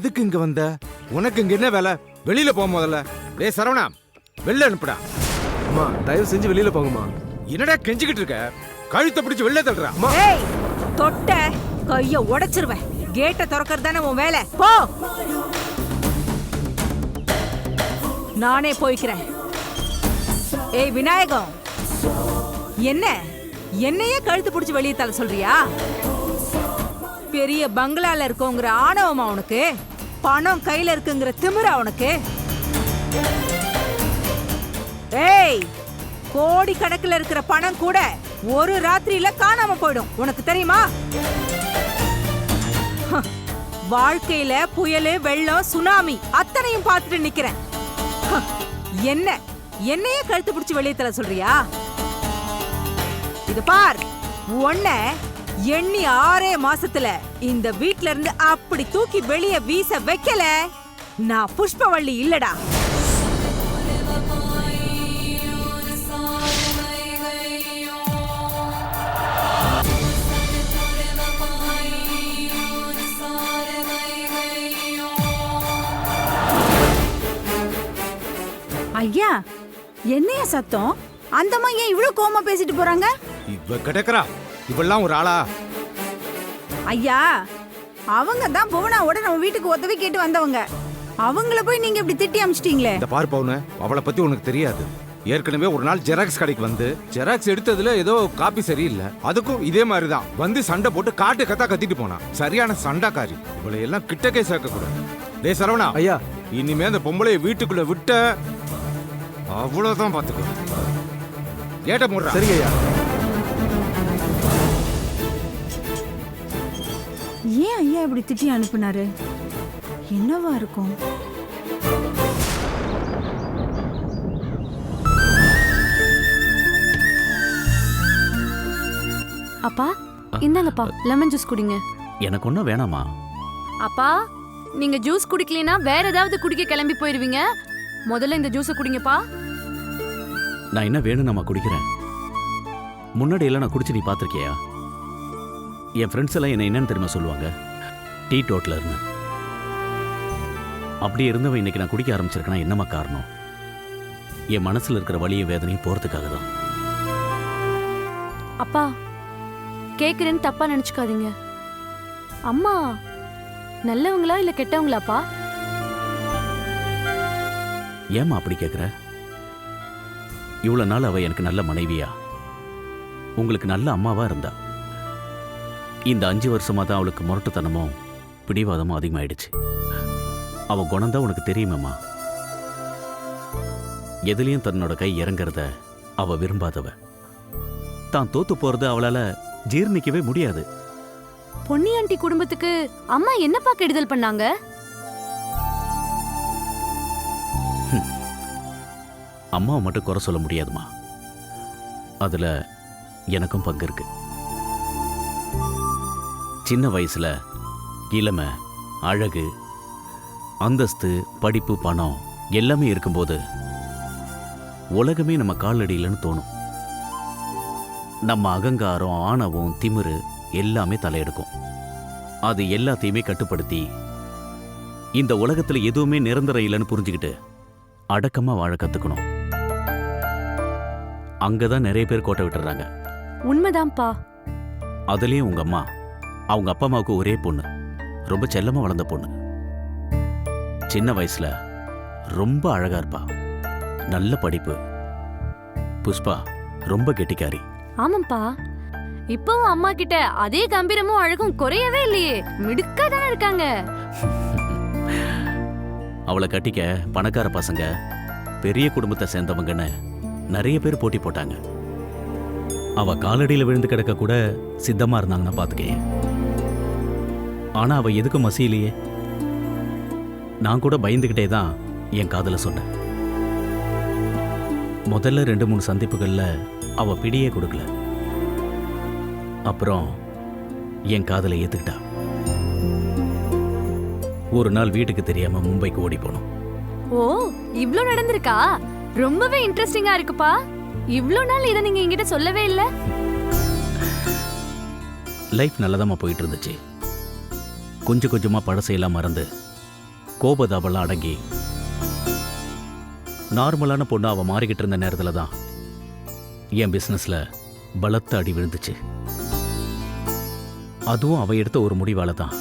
எதுக்கு இங்க வந்த? உனக்கு இங்க என்ன வேலை? வெளியில போ முதல்ல. டேய் சரவணா வெளில அனுப்புடா. அம்மா தயவு செஞ்சு வெளியில போங்கம்மா. என்னடா கெஞ்சிக்கிட்டு இருக்க? கழுத்தை பிடிச்சு வெளில தள்ளுறா. ஏய் தொட்ட கைய உடைச்சிருவேன். கேட்ட திறக்கிறது தானே உன் வேலை. போ. நானே போய்க்கிறேன். ஏய் விநாயகம். என்ன? என்னையே கழுத்து பிடிச்சு வெளியே தள்ள சொல்றியா? பெரிய பங்களால இருக்கோங்கிற ஆணவமா உனக்கு? பணம் கையில இருக்குங்கிற திமிரா உனக்கு? ஏய் கோடி கணக்கில் இருக்கிற பணம் கூட ஒரு ராத்திரியில காணாம போயிடும். உனக்கு தெரியுமா? வாழ்க்கையில புயல் வெள்ளம் சுனாமி அத்தனையும் பார்த்துட்டு நிக்கிறேன். என்ன என்னையே கழுத்து பிடிச்சி வெளியே சொல்றியா? இது பார் உன்ன எண்ணி ஆறே மாசத்துல இந்த வீட்ல இருந்து அப்படி தூக்கி வெளிய வீச வைக்கல. நான் புஷ்பவள்ளி இல்லடா. ஐயா என்னையா சத்தம்? அந்தம்மா ஏன் இவ்வளவு கோவமா பேசிட்டு போறாங்க? இவ கிடக்குறா. இவெல்லாம் ஒரு ஆளா? ஐயா அவங்க தான் புவனாவோட நம்ம வீட்டுக்கு உதவி கேட்டு வந்தவங்க. அவங்கள போய் நீங்க இப்படி திட்டி அமிச்சிட்டீங்களே. இந்த பார் பவுனு அவளை பத்தி உனக்கு தெரியாது. ஏற்கனவே ஒரு நாள் ஜெராக்ஸ் கடைக்கு வந்து ஜெராக்ஸ் எடுத்ததுல ஏதோ காப்பி சரியில்லை. அதுக்கும் இதே மாதிரி தான் வந்து சண்டை போட்டு காட்டு கத்தா கத்திட்டு போனான் சரியான சண்டைக்காரி. இவளை எல்லாம் கிட்டக்கே சேர்க்க கூடாது டேய் சரவணா. ஐயா. இனிமே அந்த பொம்பளைய வீட்டுக்குள்ள விட்ட அவ்வளவுதான் பாத்துக்கோ. ஏட்ட முடுறா? சரிங்க ஐயா. ஏன் ஐயா இப்படி திட்டி அனுப்புனாரு? என்னவா இருக்கும்? அப்பா இந்தாங்கப்பா லெமன் ஜூஸ் குடிங்க. எனக்கு ஒன்றும் வேணாமா அப்பா நீங்க ஜூஸ் குடிக்கலைன்னா வேற ஏதாவது குடிக்க கிளம்பி போயிருவீங்க. முதல்ல இந்த ஜூஸை குடிங்கப்பா. நான் என்ன வேணும்னாமா குடிக்கிறேன். முன்னாடி எல்லாம் நான் குடிச்சு நீ பார்த்துருக்கியா? என் ஃப்ரெண்ட்ஸ் எல்லாம் என்ன என்னன்னு தெரியுமா சொல்லுவாங்க? டீ டோட்டலர்னு அப்படி இருந்தவன் இன்னைக்கு நான் குடிக்க ஆரம்பிச்சிருக்கேன்னா என்னம்மா காரணம்? என் மனசுல இருக்கிற வலியும் வேதனையும் போறதுக்காக தான். அப்பா கேக்குறேன்னு தப்பா நினைச்சுக்காதீங்க. அம்மா நல்லவங்களா இல்ல கெட்டவங்களாப்பா? ஏம்மா அப்படி கேட்குற இவ்வளோ நாள் அவ எனக்கு நல்ல மனைவியா? உங்களுக்கு நல்ல அம்மாவா இருந்தா? இந்த அஞ்சு வருஷமா தான் அவளுக்கு முரட்டுத்தனமும் பிடிவாதமும் அதிகமாயிடுச்சு. அவ குணம்தான் உனக்கு தெரியுமேம்மா எதுலயும் தன்னோட கை இறங்குறத அவ விரும்பாதவ. தான் தோத்து போறது அவளால ஜீர்ணிக்கவே முடியாது. பொன்னி ஆண்டி குடும்பத்துக்கு அம்மா என்னப்பா கெடுதல் பண்ணாங்க? அம்மாவை மட்டும் குறை சொல்ல முடியாதுமா. அதுல எனக்கும் பங்கு இருக்கு. சின்ன வயசுல இளமை அழகு அந்தஸ்து படிப்பு பணம் எல்லாமே இருக்கும்போது உலகமே நம்ம காலடியிலன்னு தோணும். நம்ம அகங்காரம் ஆணவம் திமிரு எல்லாமே தலையெடுக்கும். அது எல்லாத்தையுமே கட்டுப்படுத்தி இந்த உலகத்துல எதுவுமே நிரந்தரம் இல்லைன்னு புரிஞ்சுக்கிட்டு அடக்கமா வாழ கத்துக்கணும். அங்கதான் நிறைய பேர் கோட்டை விட்டுறாங்க. உண்மைதான்ப்பா. அதுலயும் உங்க அம்மா அவங்க அப்பா அம்மாவுக்கு ஒரே பொண்ணு. ரொம்ப செல்லமா வளர்ந்த பொண்ணு. சின்ன வயசுல ரொம்ப அழகா இருப்பா. நல்ல படிப்பு. புஷ்பா ரொம்ப கெட்டிக்காரி. ஆமாப்பா இப்பவும் அம்மா கிட்ட அதே கம்பீரமும் அழகும் குறையவே இல்லையே. மிடுக்கா தானே இருக்காங்க. அவளை கட்டிக்க பணக்கார பசங்க பெரிய குடும்பத்தை சேர்ந்தவங்கன்னு நிறைய பேர் போட்டி போட்டாங்க. அவ காலடியில விழுந்து கிடக்க கூட சித்தமா இருந்தாங்கன்னா பாத்துக்கேன் ஆனா அவ எதுக்கும் மசியலையே நான் கூட பயந்துகிட்டே தான் என் காதல சொன்னேன். முதல்ல ரெண்டு மூணு சந்திப்புகள்ல அவ பிடியே கொடுக்கல. அப்புறம் என் காதலை ஏத்துக்கிட்டா. ஒரு நாள் வீட்டுக்கு தெரியாம மும்பைக்கு ஓடி போனோம். ஓ இவ்ளோ நடந்திருக்கா? ரொம்பவே இன்ட்ரெஸ்டிங்கா இருக்குப்பா. இவ்ளோ நாள் இதை நீங்க என்கிட்ட சொல்லவே இல்ல. லைஃப் நல்லதாம்மா போயிட்டு இருந்துச்சு. கொஞ்சம் கொஞ்சமா பழசையெல்லாம் மறந்து கோபதாபெல்லாம் அடங்கி நார்மலான பொண்ணு அவ மாறிக்கிட்டு இருந்த நேரத்தில் தான் என் பிசினஸ்ல பலத்த அடி விழுந்துச்சு. அதுவும் அவ எடுத்த ஒரு முடிவால தான்.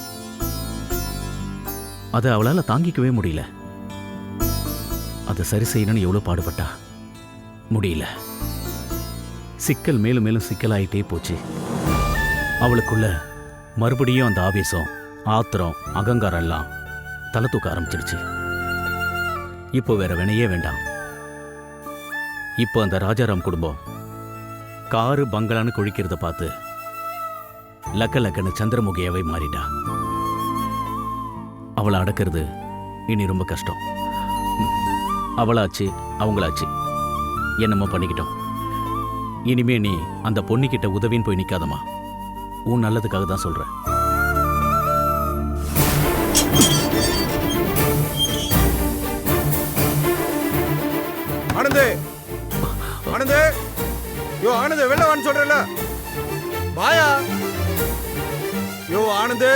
அதை அவளால தாங்கிக்கவே முடியல. அதை சரி செய்யணும்னு எவ்வளவு பாடுபட்டா? முடியல. சிக்கல் மேலும் மேலும் சிக்கலாயிட்டே போச்சு. அவளுக்குள்ள மறுபடியும் அந்த ஆவேசம் ஆத்திரம் அகங்காரம் எல்லாம் தலை தூக்க ஆரம்பிச்சிருச்சு இப்போ வேற வினையே வேண்டாம். இப்போ அந்த ராஜாராம் குடும்பம் காரு பங்களான்னு குழிக்கிறத பார்த்து லக்க லக்கன்னு சந்திரமுகியாவை மாறிட்டா. அவளை அடக்கிறது இனி ரொம்ப கஷ்டம். அவளாச்சு அவங்களாச்சு. என்னமோ பண்ணிக்கிட்டோம். இனிமே நீ அந்த பொண்ணுக்கிட்ட உதவின்னு போய் நிற்காதம்மா உன் நல்லதுக்காக தான் சொல்றேன். ஆனந்து. ஆனந்து. யோ ஆனந்து வெளில வான்னு சொல்றல வாயா? யோ ஆனந்து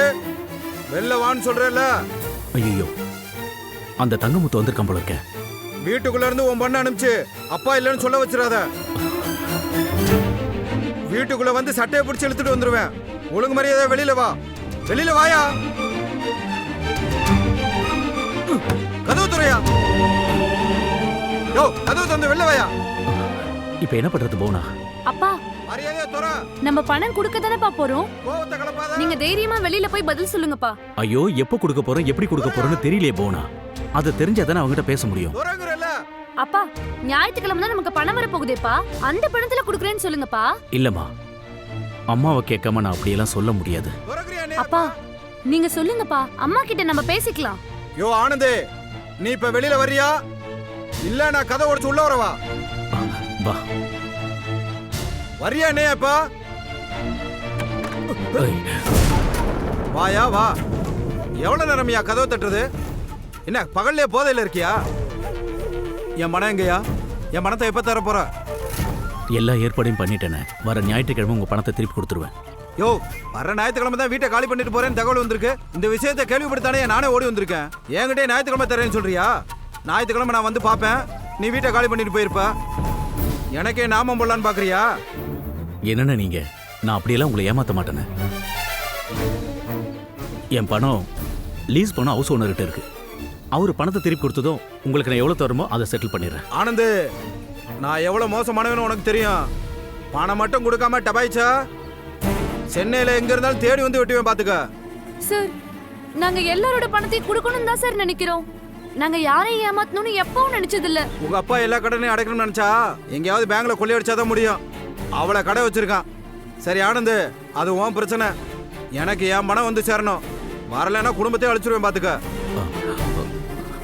வெளில வான்னு சொல்றல ஐயோ அந்த தங்கமுத்து வந்திருக்கான் போல இருக்க. வீட்டுக்குள்ள இருந்து உன் பொண்ணு அனுப்பிச்சு அப்பா இல்லைன்னு சொல்ல வச்சிடாத. வீட்டுக்குள்ள வந்து சட்டையை பிடிச்சு இழுத்துட்டு வந்துருவேன். ஒழுங்கு மரியாதை வெளியில வா. வெளியில வாயா. கதவு துறையா? யோ கதவு தந்து வெளில வாயா. இப்போ என்ன பண்றது போனா? அப்பா மரியாதையா துற. நம்ம பணம் கொடுக்க தானேப்பா போறோம். கோவத்தை கலப்பாத. நீங்க தைரியமா வெளியில போய் பதில் சொல்லுங்கப்பா. ஐயோ எப்போ கொடுக்க போறோம் எப்படி கொடுக்க போறோம்னு தெரியலையே போனா. அது தெரிஞ்சாதானே அவங்ககிட்ட பேச முடியும். அப்பா ஞாயிற்றுக்கிழமை தான் நமக்கு பணம் வர போகுதேப்பா அந்த பணத்துல குடுக்குறேன்னு சொல்லுங்கப்பா. இல்லம்மா அம்மாவை கேட்காம நான் அப்படியெல்லாம் சொல்ல முடியாது. துறங்குறியா நீ அப்பா நீங்க சொல்லுங்கப்பா. அம்மா கிட்ட நம்ம பேசிக்கலாம். யோ ஆனந்தே நீ இப்ப வெளியில வர்றியா? இல்ல நான் கதை உடைச்சு உள்ள வரவா? வா. நீ இப்ப? ஐய், வாயா வா. எவ்வளவு நேரம்யா கதவை தட்டுறது? என்ன பகல்லே போதையில இருக்கியா? என் மனம் எங்கயா? என் மனத்தை எப்ப தர போற? எல்லா ஏற்பாடையும் பண்ணிட்டேனே. வர ஞாயிற்றுக்கிழமை உங்க பணத்தை திருப்பி கொடுத்துருவேன். யோ வர ஞாயிற்றுக்கிழமை தான் வீட்டை காலி பண்ணிட்டு போறேன்னு தகவல் வந்திருக்கு. இந்த விஷயத்தை கேள்விப்படுத்தானே நானே ஓடி வந்திருக்கேன். என்கிட்டயே ஞாயிற்றுக்கிழமை தரேன்னு சொல்றியா? ஞாயிற்றுக்கிழமை நான் வந்து பார்ப்பேன். நீ வீட்டை காலி பண்ணிட்டு போயிருப்ப. எனக்கே நாமம் போடலான்னு பாக்குறியா? என்னென்ன நீங்க? நான் அப்படியெல்லாம் உங்களை ஏமாத்த மாட்டேனே. என் பணம் லீஸ் பணம் ஹவுஸ் ஓனர்கிட்ட இருக்கு. அவர் பணத்தை திருப்பி கொடுத்ததும் உங்களுக்கு நான் எவ்வளோ தருமோ அதை செட்டில் பண்ணிடுறேன். ஆனந்து நான் எவ்வளவு மோசமானவன்னு உனக்கு தெரியும். பணம் மட்டும் கொடுக்காம டபாய்ச்சா? சென்னையில எங்க இருந்தாலும் தேடி வந்து வெட்டுவேன் பாத்துக்க. சார் நாங்க எல்லாரோட பணத்தையும் கொடுக்கணும் தான் சார் நினைக்கிறோம். நாங்க யாரையும் ஏமாத்தணும்னு எப்பவும் நினைச்சது இல்ல உங்க அப்பா எல்லா கடனையும் அடைக்கணும்னு நினைச்சா எங்கேயாவது பேங்க்ல கொள்ளையடிச்சாதான் முடியும். அவளை கடை வச்சிருக்கான். சரி ஆனந்து அது உன் பிரச்சனை. எனக்கு என் பணம் வந்து சேரணும். வரலைன்னா குடும்பத்தையும் அழிச்சிருவேன் பாத்துக்க.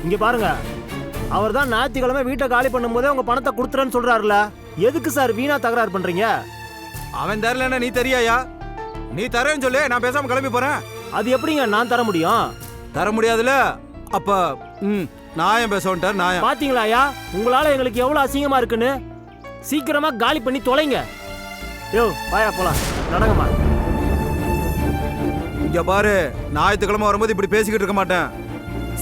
இங்க பாருங்க. அவர் தான் ஞாயிற்றுக்கிழமை வீட்டை காலி பண்ணும்போதே உங்க பணத்தை கொடுத்துறேன்னு சொல்றாருல. எதுக்கு சார் வீணா தகராறு பண்றீங்க? அவன் தரலன்னா நீ தெரியாயா? நீ தரேன்னு சொல்லு நான் பேசாம கிளம்பி போறேன். அது எப்படிங்க நான் தர முடியும்? தர முடியாதுல அப்ப ம். நாயம் பேச வந்துட்டார் நாயம் பாத்தீங்களா ஐயா? உங்களால எங்களுக்கு எவ்வளவு அசிங்கமா இருக்குன்னு? சீக்கிரமா காலி பண்ணி தொலைங்க. யோ வாயா போலாம். நடங்கம்மா. இங்க பாரு ஞாயிற்றுக்கிழமை வரும்போது இப்படி பேசிக்கிட்டு இருக்க மாட்டேன்.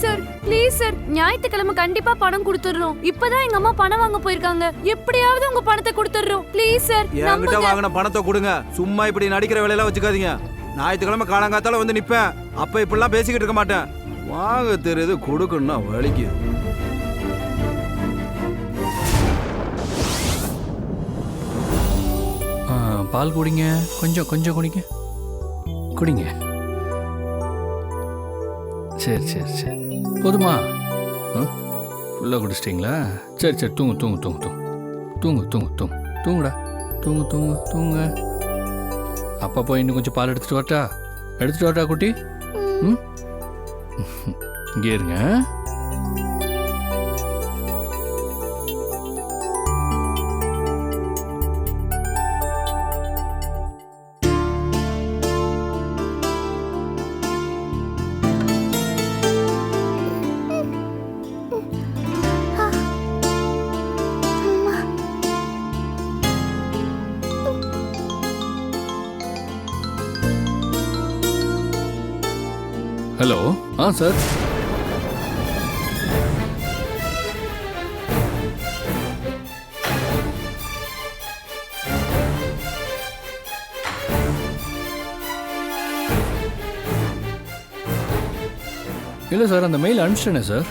சார் ப்ளீஸ் சார் ஞாயிற்றுக்கிழமை கண்டிப்பா பணம் கொடுத்துடுறோம் இப்பதான் எங்க அம்மா பணம் வாங்க போயிருக்காங்க. எப்படியாவது உங்க பணத்தை கொடுத்துடுறோம். ப்ளீஸ் சார் என்கிட்ட வாங்கின பணத்தை கொடுங்க. சும்மா இப்படி நடிக்கிற வேலையெல்லாம் வச்சுக்காதீங்க. ஞாயிற்றுக்கிழமை காலங்காத்தால வந்து நிப்பேன். அப்ப இப்படிலாம் பேசிக்கிட்டு இருக்க மாட்டேன். வாங்க தெரியுது கொடுக்கணும்னா வலிக்கு. ஆ, பால் குடிங்க. கொஞ்சம் கொஞ்சம் குடிங்க. குடிங்க. சரி சரி சரி. போதுமா? ஃபுல்லாக குடிச்சிட்டிங்களா? சரி சரி தூங்கு தூங்கு தூங்கு தூங்கு. தூங்கு தூங்கு தூங்கு. தூங்குடா. தூங்கு தூங்கு தூங்கு. அப்பா போய் இன்னும் கொஞ்சம் பால் எடுத்துகிட்டு வரட்டா? எடுத்துகிட்டு வரட்டா குட்டி? ம்? இங்கே இருங்க. ஹலோ ஆ சார் இல்லை சார் அந்த மெயில் அனுப்பிச்சிட்டேனே சார்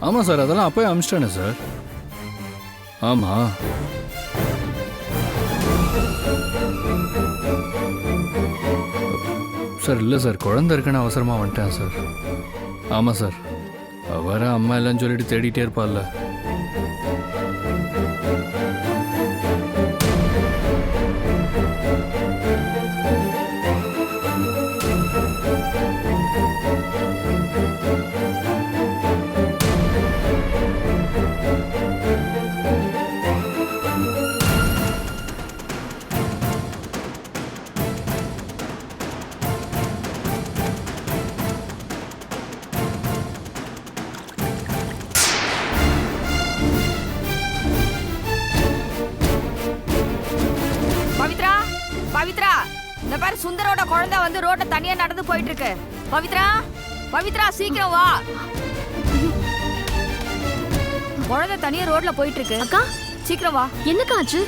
ஆமாம் சார் அதெல்லாம் அப்போயே அனுப்பிச்சிட்டேனே சார் ஆமாம் சார் இல்லை சார். குழந்தை இருக்குன்னு அவசரமாக வந்துட்டேன் சார். ஆமாம் சார். அவரை அம்மா எல்லாம் சொல்லிட்டு தேடிட்டே இருப்பாள்ல. வந்து ரோட்ல தனியா நடந்து போயிட்டு இருக்கு பவித்ரா பவித்ரா சீக்கிரம் வா. குழந்தை தனியா ரோட்ல போயிட்டு இருக்கு அக்கா சீக்கிரம் வா. என்னக்கா ஆச்சு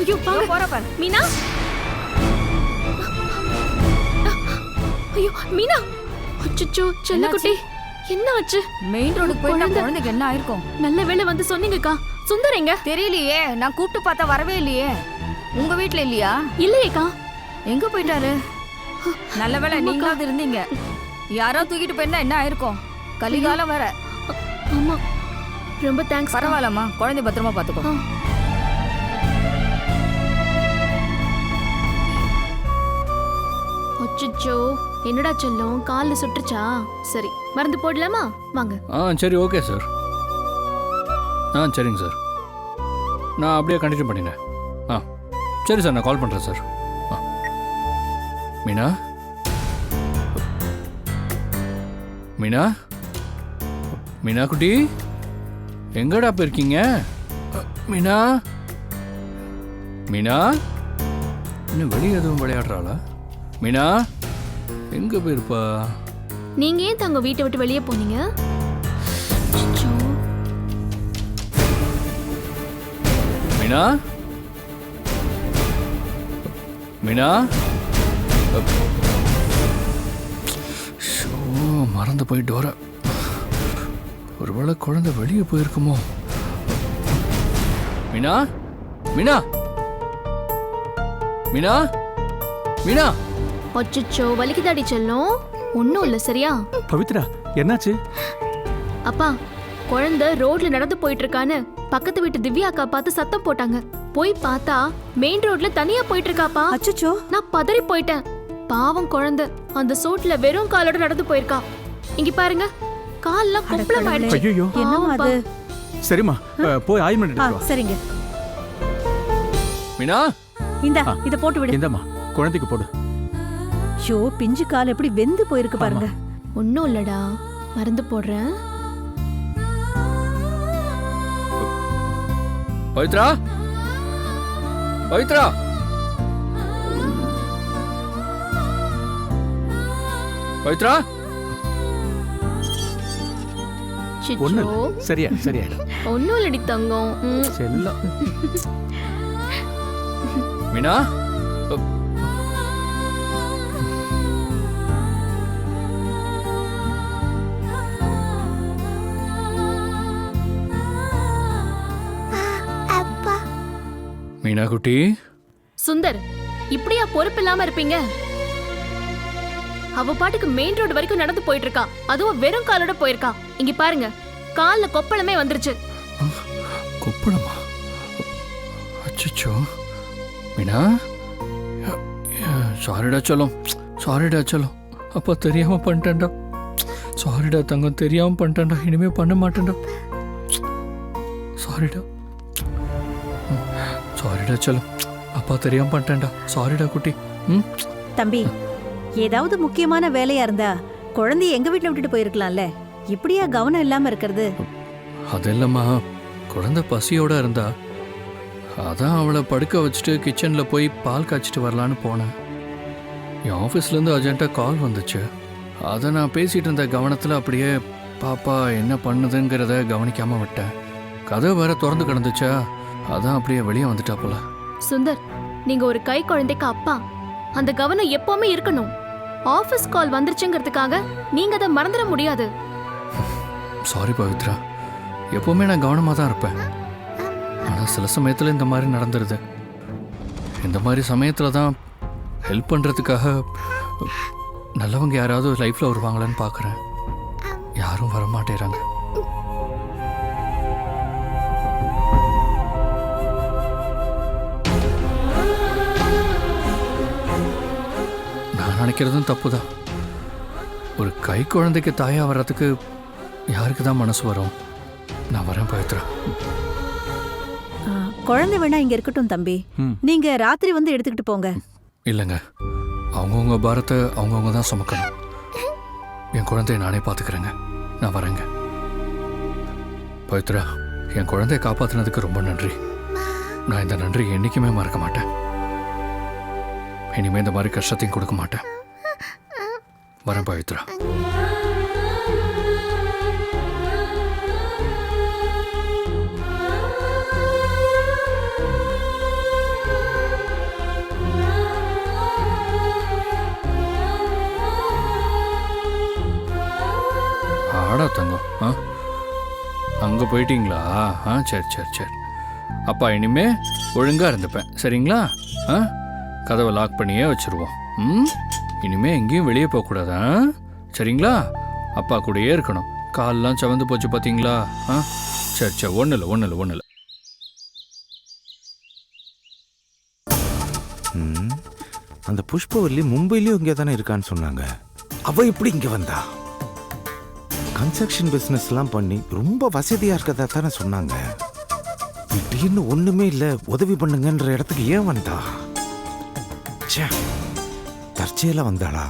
ஐயோ வாங்க போற பாரு. மீனா? ஐயோ மீனா? அச்சச்சோ செல்லக்குட்டி. என்ன ஆச்சு? மெயின் ரோடுக்கு போயிட்டு குழந்தை. குழந்தைக்கு என்ன ஆயிருக்கும்? நல்ல வேளை வந்து சொன்னீங்கக்கா. சுந்தர் எங்க? தெரியலையே. நான் கூப்பிட்டு பார்த்தா வரவே இல்லையே. உங்க வீட்ல இல்லையா? இல்லையேக்கா. எங்க போயிட்டாரு? நல்ல வேளை நீங்களாவது இருந்தீங்க. யாரோ தூக்கிட்டு போயிருந்தா என்ன ஆயிருக்கும்? கலிகாலம் வேற. ஆமா ரொம்ப தேங்க்ஸ் பரவாயில்லம்மா. குழந்தை பத்திரமா பாத்துக்கோ. ஆ. அச்சச்சோ என்னடா செல்லம்? கால்ல சுட்டுச்சா சரி மருந்து போடலாமா வாங்க. ஆ சரி ஓகே சார். ஆ சரிங்க சார். நான் அப்படியே கண்டினியூ பண்ணிடுறேன். ஆ சரி சார் நான் கால் பண்ணுறேன் சார். மீனா? மீனா? மீனா குட்டி? எங்கடா போயிருக்கீங்க? மீனா? மீனா? இன்னும் வெளியே எதுவும் விளையாடுறாளா? மீனா? எங்கே போயிருப்பா? நீங்க ஏன் தங்க வீட்டை விட்டு வெளியே போனீங்க. மீனா? மீனா. ஷோ மறந்து போயிட்டு வர ஒருவேளை குழந்தை வெளியே போயிருக்குமோ? மீனா? மீனா? மீனா? மீனா? அச்சச்சோ வலிக்குதாடி செல்லம் ஒன்றும் இல்லை சரியா? பவித்ரா என்னாச்சு? அப்பா குழந்தை ரோட்ல நடந்து போயிட்டு இருக்கான்னு பக்கத்து வீட்டு திவ்யா அக்கா பார்த்து சத்தம் போட்டாங்க. போய் பார்த்தா மெயின் ரோட்ல தனியா போயிட்டு இருக்காப்பா அச்சச்சோ. நான் பதறி போயிட்டேன். பாவம் குழந்தை. அந்த சோட்ல வெறும் காலோட நடந்து போயிருக்கா. இங்க பாருங்க கால்லாம் குப்பளம் ஆயிடுச்சு ஐயோ என்னவா. அது? சரிம்மா. போய் ஆயின்மெண்ட் எடுத்து வா. சரிங்க. மீனா? இந்த. இத போட்டு விடு. இந்தாம்மா. குழந்தைக்கு போடு. ஷோ பிஞ்சு கால் எப்படி வெந்து போயிருக்கு பாருங்க. ஒன்றும் இல்லடா. மருந்து போடுறேன். பவித்ரா? பவித்ரா? பவித்ரா? ஒண்ணு. சரியா சரியாயிடும் ஒன்றும் இல்லடி தங்கம். செல்லம். மீனா. மீனா குட்டி சுந்தர் இப்படியா பொறுப்பு இல்லாம இருப்பீங்க? அவ பாட்டுக்கு மெயின் ரோடு வரைக்கும் நடந்து போயிட்டு இருக்கா அதுவும் வெறும் காலோட போயிருக்கா. இங்க பாருங்க கால்ல கொப்பளமே வந்துருச்சு. கொப்பளமா? அச்சச்சோ. மீனா? சாரிடா சொல்லும். சாரிடா சொல்லும். அப்பா தெரியாம பண்ணிட்டேன்டா. சாரிடா தங்கம் தெரியாம பண்ணிட்டேன்டா. இனிமே பண்ண மாட்டேன்டா. சாரிடா. சாரிடா சொல்லும். அப்பா தெரியாம பண்ணிட்டேன்டா. சாரிடா குட்டி. ம்? தம்பி ஏதாவது முக்கியமான வேலையா இருந்தா குழந்தைய எங்க வீட்ல விட்டுட்டு போயிருக்கலாம்ல? இப்படியா கவனம் இல்லாம இருக்கிறது. அது இல்லைம்மா குழந்தை பசியோட இருந்தா அதான் அவளை படுக்க வச்சுட்டு கிச்சனில் போய் பால் காய்ச்சிட்டு வரலான்னு போனேன். என் ஆஃபீஸ்லேருந்து அர்ஜென்ட்டாக கால் வந்துச்சு. அதை நான் பேசிகிட்டு இருந்த கவனத்தில் அப்படியே பாப்பா என்ன பண்ணுதுங்கிறத கவனிக்காமல் விட்டேன். கதை வேற திறந்து கிடந்துச்சா? அதான் அப்படியே வெளியே வந்துட்டா போல. சுந்தர் நீங்க ஒரு கை குழந்தைக்கு அப்பா. அந்த கவனம் எப்பவுமே இருக்கணும். ஆஃபீஸ் கால் வந்துருச்சுங்கிறதுக்காக நீங்க அதை மறந்துட முடியாது. சாரி பவித்ரா. எப்போவுமே நான் கவனமாக தான் இருப்பேன். ஆனால் சில சமயத்தில் இந்த மாதிரி நடந்துருது. இந்த மாதிரி சமயத்தில் தான் ஹெல்ப் பண்ணுறதுக்காக நல்லவங்க யாராவது லைஃப்பில் வருவாங்களான்னு பார்க்குறேன் யாரும் வர நான் நினைக்கிறதும் தப்பு தான் ஒரு கை குழந்தைக்கு தாயா வர்றதுக்கு யாருக்கு தான் மனசு வரும்? நான் வரேன் பவித்ரா. குழந்தை வேணா இங்க இருக்கட்டும் தம்பி. நீங்க ராத்திரி வந்து எடுத்துக்கிட்டு போங்க. இல்லைங்க. அவங்கவுங்க பாரத்தை அவங்கவுங்க தான் சுமக்கணும். என் குழந்தைய நானே பார்த்துக்கிறேங்க நான் வரேங்க. பவித்ரா என் குழந்தைய காப்பாற்றினதுக்கு ரொம்ப நன்றி. நான் இந்த நன்றி என்றைக்குமே மறக்க மாட்டேன். இனிமே இந்த மாதிரி கஷ்டத்தையும் கொடுக்க மாட்டேன். வரேன் பவித்ரா. ஆடா தங்கம். ஆ? அங்கே போயிட்டீங்களா? ஆ சரி சரி சரி. அப்பா இனிமே ஒழுங்காக இருந்துப்பேன். சரிங்களா? ஆ? கதவை லாக் பண்ணியே வச்சுருவோம். ம்? இனிமே எங்கேயும் வெளியே போகக்கூடாதா சரிங்களா? அப்பா கூடயே இருக்கணும். கால்லாம் சவந்து போச்சு பார்த்தீங்களா ஆ? சரி சரி ஒன்றும் இல்லை ஒன்றும் இல்லை ஒன்றும் இல்லை ம், அந்த புஷ்பவல்லி மும்பையிலயும் இங்கே தானே இருக்கான்னு சொன்னாங்க. அவ எப்படி இங்க வந்தா? கன்ஸ்ட்ரக்ஷன் பிசினஸ்லாம் பண்ணி ரொம்ப வசதியா இருக்கதா தானே சொன்னாங்க. திடீர்னு ஒண்ணுமே இல்ல உதவி பண்ணுங்கன்ற இடத்துக்கு ஏன் வந்தா? தற்செயலா வந்தாளா?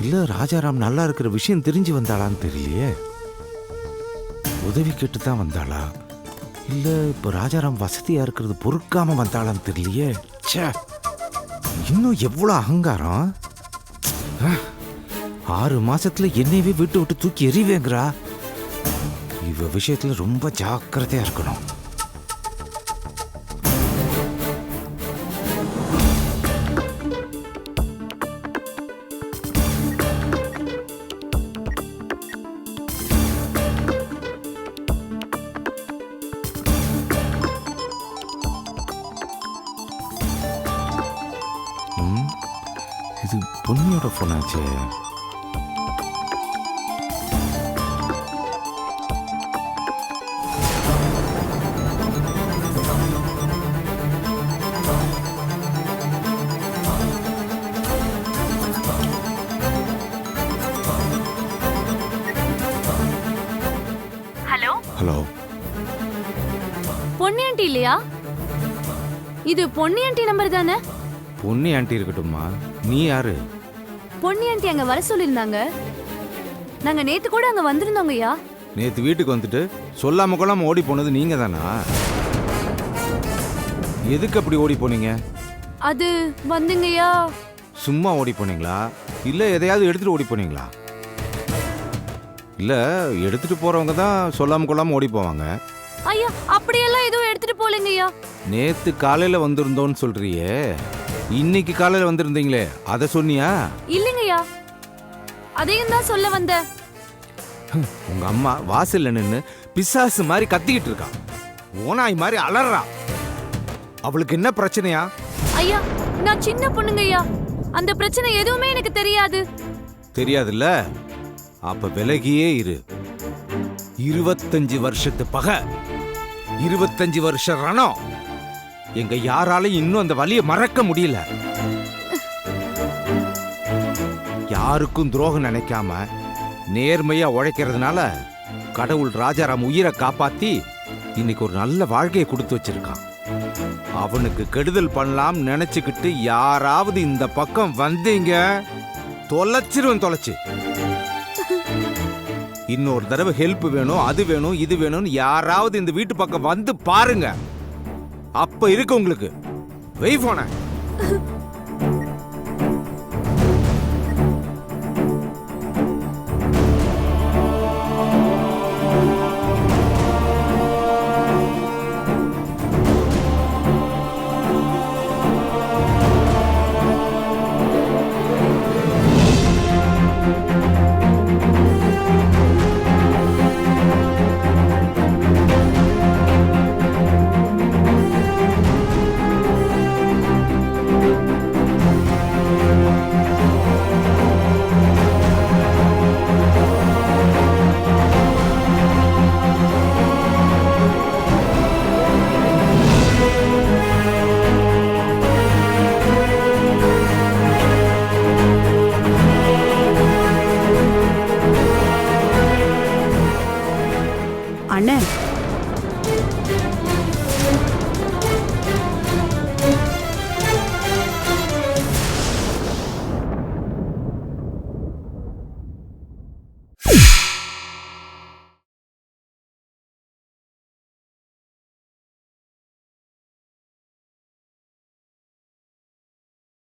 இல்லை ராஜாராம் நல்லா இருக்கிற விஷயம் தெரிஞ்சு வந்தாளான்னு தெரியலையே. உதவி கேட்டு தான் வந்தாளா? இல்லை இப்போ ராஜாராம் வசதியாக இருக்கிறது பொறுக்காமல் வந்தாளான்னு தெரியலையே. ச்சே! இன்னும் எவ்வளோ அகங்காரம்? ஆறு மாதத்தில் என்னையவே வீட்டு விட்டு தூக்கி எறிவேங்கிறா? இவ விஷயத்தில் ரொம்ப ஜாக்கிரதையாக இருக்கணும். பொன்னியோட ஃபோன் ஆச்சே ஹலோ? ஹலோ. பொன்னி ஆண்டி இல்லையா? இது பொன்னி ஆண்டி நம்பர் தானே? பொன்னி ஆண்டி இருக்கட்டும்மா. நீ யாரு? பொன்னி ஆண்டி அங்க வர சொல்லிருந்தாங்க நாங்க நேத்து கூட அங்க வந்திருந்தோங்கய்யா நேத்து வீட்டுக்கு வந்துட்டு சொல்லாம கொள்ளாம ஓடி போனது நீங்க தானா? எதுக்கு அப்படி ஓடி போனீங்க? அது வந்துங்கய்யா சும்மா ஓடி போனீங்களா? இல்ல எதையாவது எடுத்துட்டு ஓடி போனீங்களா? இல்ல எடுத்துட்டு போறவங்க தான் சொல்லாம கொள்ளாம ஓடி போவாங்க. ஐயா அப்படியெல்லாம் எதுவும் எடுத்துட்டு போலங்கய்யா நேத்து காலையில வந்திருந்தோன்னு சொல்றியே. இன்னைக்கு காலையில வந்திருந்தீங்களே அதை சொன்னியா? இல்லைங்கய்யா. அதையும் தான் சொல்ல வந்தேன் உங்க அம்மா வாசல்ல நின்னு பிசாசு மாதிரி கத்திக்கிட்டு இருக்கா. ஓனாய் மாதிரி அலறா. அவளுக்கு என்ன பிரச்சனையா? ஐயா நான் சின்ன பொண்ணுங்கய்யா. அந்த பிரச்சனை எதுவுமே எனக்கு தெரியாது. தெரியாதுல்ல? அப்ப விலகியே இரு. இருபத்தஞ்சு வருஷத்து பகை. இருபத்தஞ்சு வருஷ ரணம். எங்க யாராலையும் இன்னும் அந்த வலியை மறக்க முடியல. யாருக்கும் துரோகம் நினைக்காம நேர்மையா உழைக்கிறதுனால கடவுள் ராஜாராம் உயிரை காப்பாத்தி இன்னைக்கு ஒரு நல்ல வாழ்க்கையை கொடுத்து வச்சிருக்கான். அவனுக்கு கெடுதல் பண்ணலாம் நினைச்சுக்கிட்டு யாராவது இந்த பக்கம் வந்தீங்க தொலைச்சிருவன் தொலைச்சு. இன்னொரு தடவை ஹெல்ப் வேணும் அது வேணும் இது வேணும்னு யாராவது இந்த வீட்டு பக்கம் வந்து பாருங்க. அப்ப இருக்கு உங்களுக்கு. வெய் போன.